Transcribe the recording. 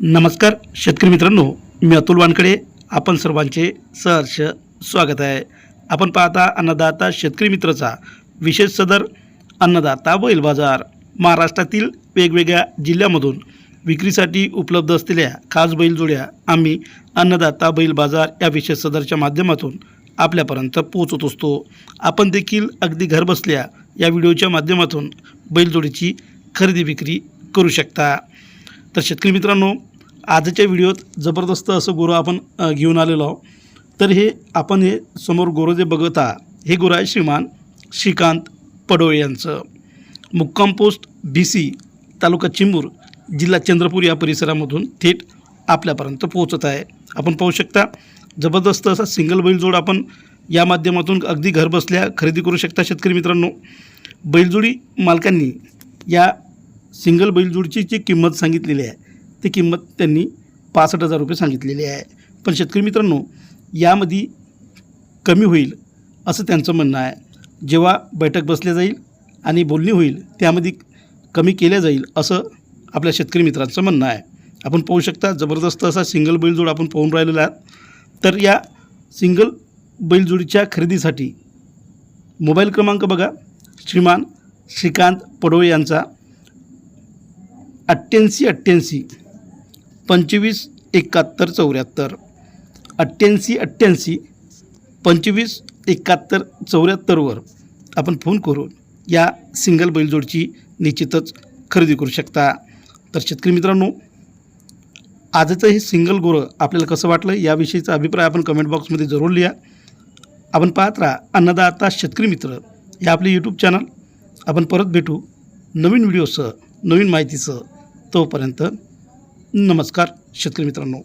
नमस्कार शेतकरी मित्रांनो मी अतुल वानकडे आपण सर्वांचे सहर्ष स्वागत आहे. आपण पाहता अन्नदाता शेतकरी मित्रचा विशेष सदर अन्नदाता बैल बाजार. महाराष्ट्रातील वेगवेगळ्या जिल्ह्यामधून विक्रीसाठी उपलब्ध असलेल्या खास बैलजोड्या आम्ही अन्नदाता बैल बाजार या विशेष सदरच्या माध्यमातून आपल्यापर्यंत पोहोचत असतो. आपण देखील अगदी घरबसल्या या व्हिडिओच्या माध्यमातून बैलजोडीची खरेदी विक्री करू शकता. तर शेतकरी मित्रांनो आजच्या व्हिडिओत जबरदस्त असं गोरं आपण घेऊन आलेलो आहोत. तर हे आपण हे समोर गोरं जे बघत आहात हे गोरं आहे श्रीमान श्रीकांत पडोळे यांचं. मुक्काम पोस्ट बी सी तालुका चिंबूर जिल्हा चंद्रपूर या परिसरामधून थेट आपल्यापर्यंत पोहोचत आहे. आपण पाहू शकता जबरदस्त असा सिंगल बैलजोड आपण या माध्यमातून अगदी घरबसल्या खरेदी करू शकता शेतकरी मित्रांनो. बैलजोडी मालकांनी या सिंगल बैलजोडची जी किंमत सांगितलेली आहे ती किंमत त्यांनी पासष्ट हजार रुपये सांगितलेली आहे. पण शेतकरी मित्रांनो यामध्ये कमी होईल असं त्यांचं म्हणणं आहे. जेव्हा बैठक बसल्या जाईल आणि बोलणी होईल त्यामध्ये कमी केल्या जाईल असं आपल्या शेतकरी मित्रांचं म्हणणं आहे. आपण पाहू शकता जबरदस्त असा सिंगल बैलजोड आपण पाहून राहिलेला आहात. तर या सिंगल बैलजोडीच्या खरेदीसाठी मोबाईल क्रमांक बघा. श्रीमान श्रीकांत पडोळे यांचा अठ्ठ्याऐंशी अठ्ठ्याऐंशी पंचवीस एकाहत्तर चौऱ्याहत्तर. अठ्ठ्याऐंशी अठ्ठ्याऐंशी पंचवीस एकाहत्तर चौऱ्याहत्तरवर आपण फोन करून या सिंगल बैलजोडची निश्चितच खरेदी करू शकता. तर शेतकरी मित्रांनो आजचं हे सिंगल गोरं आपल्याला कसं वाटलं याविषयीचा अभिप्राय आपण कमेंट बॉक्समध्ये जरूर लिहा. आपण पाहत राहा अन्नदाता शेतकरी मित्र हे आपले यूट्यूब चॅनल आपण परत भेटू नवीन व्हिडिओसह नवीन माहितीसह. तोपर्यंत नमस्कार शेतकरी मित्रांनो.